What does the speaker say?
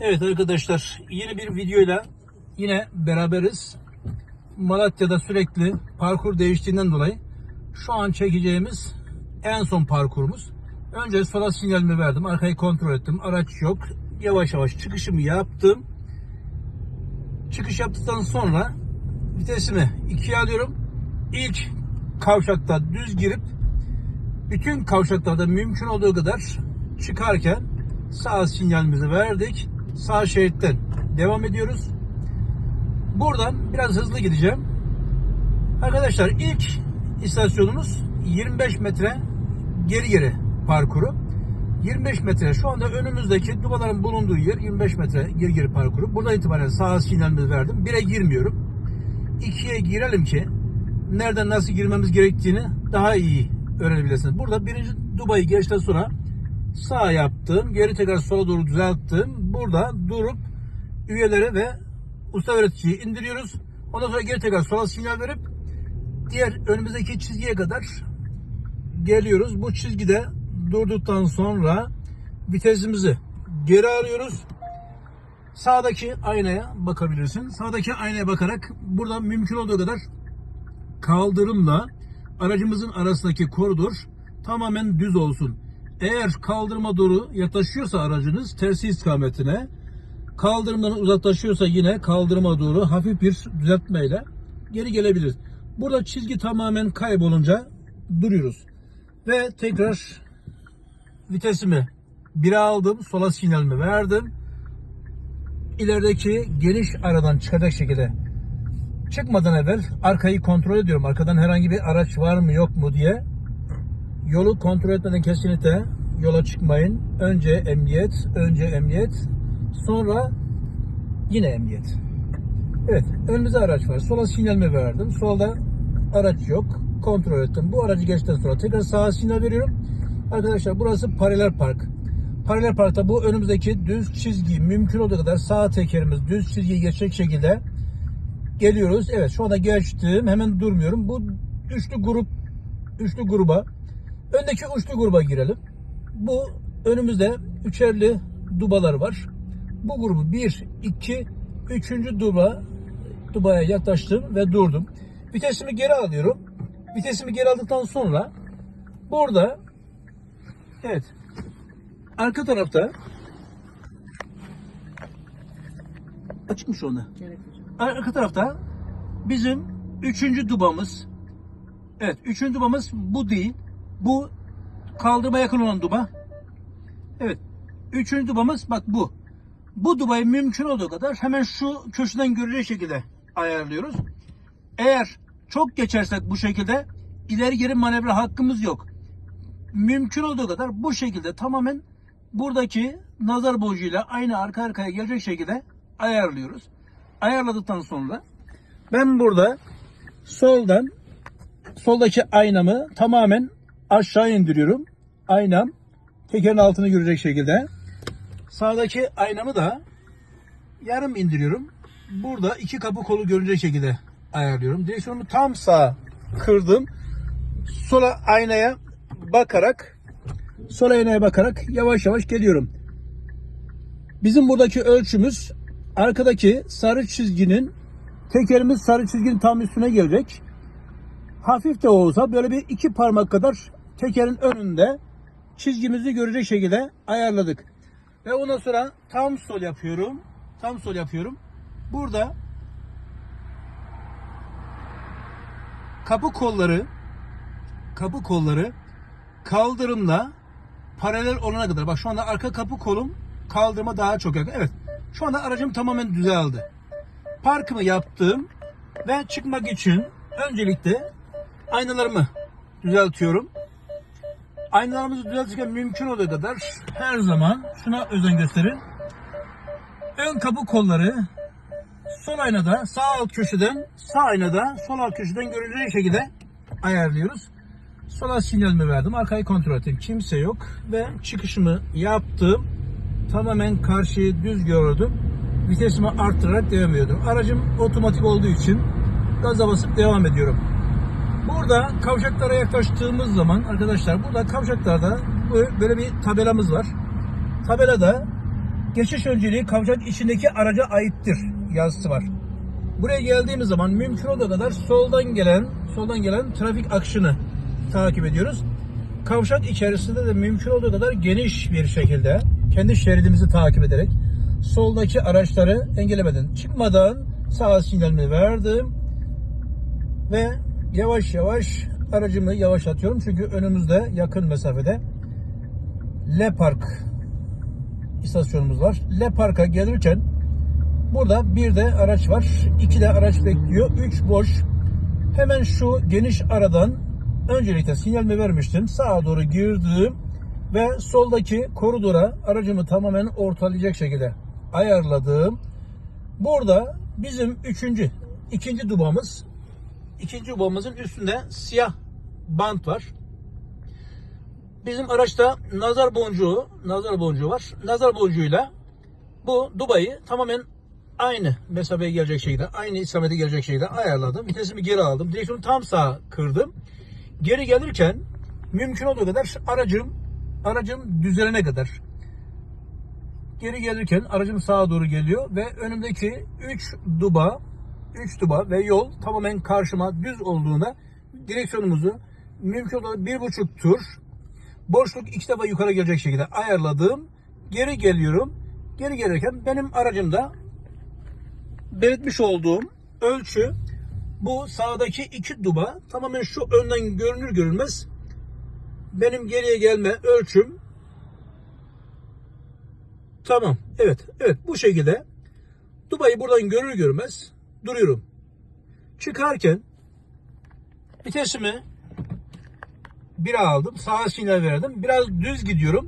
Evet arkadaşlar yeni bir videoyla yine beraberiz. Malatya'da sürekli parkur değiştiğinden dolayı şu an çekeceğimiz en son parkurumuz. Önce sola sinyalimi verdim. Arkayı kontrol ettim. Araç yok. Yavaş yavaş çıkışımı yaptım. Çıkış yaptıktan sonra vitesimi ikiye alıyorum. İlk kavşakta düz girip bütün kavşaklarda mümkün olduğu kadar çıkarken sağ sinyalimizi verdik. Sağ şeritten devam ediyoruz. Buradan biraz hızlı gideceğim. Arkadaşlar ilk istasyonumuz 25 metre geri geri parkuru. 25 metre şu anda önümüzdeki dubaların bulunduğu yer 25 metre geri geri parkuru. Buradan itibaren sağ sinyalimizi verdim. 1'e girmiyorum. 2'ye girelim ki nereden nasıl girmemiz gerektiğini daha iyi öğrenebilirsiniz. Burada birinci dubayı geçten sonra sağ yaptım. Geri tekrar sola doğru düzelttim. Burada durup üyeleri ve usta öğreticiyi indiriyoruz. Ondan sonra geri tekrar sola sinyal verip diğer önümüzdeki çizgiye kadar geliyoruz. Bu çizgide durduktan sonra vitesimizi geri alıyoruz. Sağdaki aynaya bakabilirsin. Sağdaki aynaya bakarak burada mümkün olduğu kadar kaldırımla aracımızın arasındaki koridor tamamen düz olsun. Eğer kaldırıma doğru yaklaşıyorsa aracınız tersi istikametine, kaldırımdan uzaklaşıyorsa yine kaldırıma doğru hafif bir düzeltmeyle geri gelebilir. Burada çizgi tamamen kaybolunca duruyoruz. Ve tekrar vitesimi 1'e aldım, sola sinyalimi verdim. İlerideki geniş aradan çıkacak şekilde çıkmadan evvel arkayı kontrol ediyorum. Arkadan herhangi bir araç var mı yok mu diye. Yolu kontrol etmeden kesinlikle yola çıkmayın. Önce emniyet, önce emniyet, sonra yine emniyet. Evet, önümüzde araç var. Sola sinyalimi verdim. Solda araç yok. Kontrol ettim. Bu aracı geçtikten sonra tekrar sağa sinyal veriyorum. Arkadaşlar burası paralel park. Paralel parkta bu önümüzdeki düz çizgi mümkün olduğu kadar sağ tekerimiz düz çizgiyi geçecek şekilde geliyoruz. Evet şu anda geçtim. Hemen durmuyorum. Bu üçlü grup üçlü gruba öndeki üçlü gruba girelim. Bu önümüzde üçerli dubalar var. Bu grubu 1, 2, 3. duba dubaya yaklaştım ve durdum. Vitesimi geri alıyorum. Vitesimi geri aldıktan sonra burada evet arka tarafta açıkmış onu. Arka tarafta bizim üçüncü dubamız. Evet, üçüncü dubamız bu değil. Bu kaldırıma yakın olan duba. Evet, üçüncü dubamız bak bu. Bu dubayı mümkün olduğu kadar hemen şu köşeden görülecek şekilde ayarlıyoruz. Eğer çok geçersek bu şekilde ileri geri manevra hakkımız yok. Mümkün olduğu kadar bu şekilde tamamen buradaki nazar boncuğuyla aynı arka arkaya gelecek şekilde ayarlıyoruz ayarladıktan sonra ben burada soldan soldaki aynamı tamamen aşağı indiriyorum. Aynam tekerin altını görecek şekilde. Sağdaki aynamı da yarım indiriyorum. Burada iki kapı kolu görünecek şekilde ayarlıyorum. Direksiyonumu tam sağ kırdım. Sola aynaya bakarak sol aynaya bakarak yavaş yavaş geliyorum. Bizim buradaki ölçümüz arkadaki sarı çizginin tekerimiz sarı çizginin tam üstüne gelecek. Hafif de olsa böyle bir iki parmak kadar tekerin önünde çizgimizi görecek şekilde ayarladık. Ve ondan sonra tam sol yapıyorum. Tam sol yapıyorum. Burada kapı kolları kapı kolları kaldırımla paralel olana kadar. Bak şu anda arka kapı kolum kaldırıma daha çok yakın. Evet. Şu anda aracım tamamen düzeldi. Parkımı yaptım ve çıkmak için öncelikle aynalarımı düzeltiyorum. Aynalarımızı düzeltirken mümkün olduğu kadar her zaman şuna özen gösterin. Ön kapı kolları sol aynada sağ alt köşeden sağ aynada sol alt köşeden görülecek şekilde ayarlıyoruz. Sola sinyalimi verdim. Arkayı kontrol ettim. Kimse yok. Ve çıkışımı yaptım tamamen karşıyı düz gördüm. Vitesimi arttırarak devam ediyordum. Aracım otomatik olduğu için gaza basıp devam ediyorum. Burada kavşaklara yaklaştığımız zaman arkadaşlar burada kavşaklarda böyle bir tabelamız var. Tabelada geçiş önceliği kavşak içindeki araca aittir yazısı var. Buraya geldiğimiz zaman mümkün olduğu kadar soldan gelen soldan gelen trafik akışını takip ediyoruz. Kavşak içerisinde de mümkün olduğu kadar geniş bir şekilde kendi şeridimizi takip ederek soldaki araçları engellemeden çıkmadan sağ sinyalimi verdim ve yavaş yavaş aracımı yavaşlatıyorum çünkü önümüzde yakın mesafede Le Park istasyonumuz var. Le Park'a gelirken burada bir de araç var. iki de araç bekliyor. Üç boş. Hemen şu geniş aradan öncelikle sinyalimi vermiştim. Sağa doğru girdim ve soldaki koridora aracımı tamamen ortalayacak şekilde ayarladım. Burada bizim üçüncü, ikinci dubamız, ikinci dubamızın üstünde siyah bant var. Bizim araçta nazar boncuğu, nazar boncuğu var. Nazar boncuğuyla bu dubayı tamamen aynı mesafeye gelecek şekilde, aynı istikamete gelecek şekilde ayarladım. Vitesimi geri aldım. Direksiyonu tam sağa kırdım. Geri gelirken mümkün olduğu kadar aracım aracım düzelene kadar geri gelirken aracım sağa doğru geliyor ve önümdeki 3 duba 3 duba ve yol tamamen karşıma düz olduğunda direksiyonumuzu mümkün olduğu bir buçuk tur boşluk iki defa yukarı gelecek şekilde ayarladım. Geri geliyorum. Geri gelirken benim aracımda belirtmiş olduğum ölçü bu sağdaki iki duba tamamen şu önden görünür görünmez benim geriye gelme ölçüm tamam evet evet bu şekilde dubayı buradan görür görmez duruyorum. Çıkarken vitesimi bir aldım sağa sinyal verdim. Biraz düz gidiyorum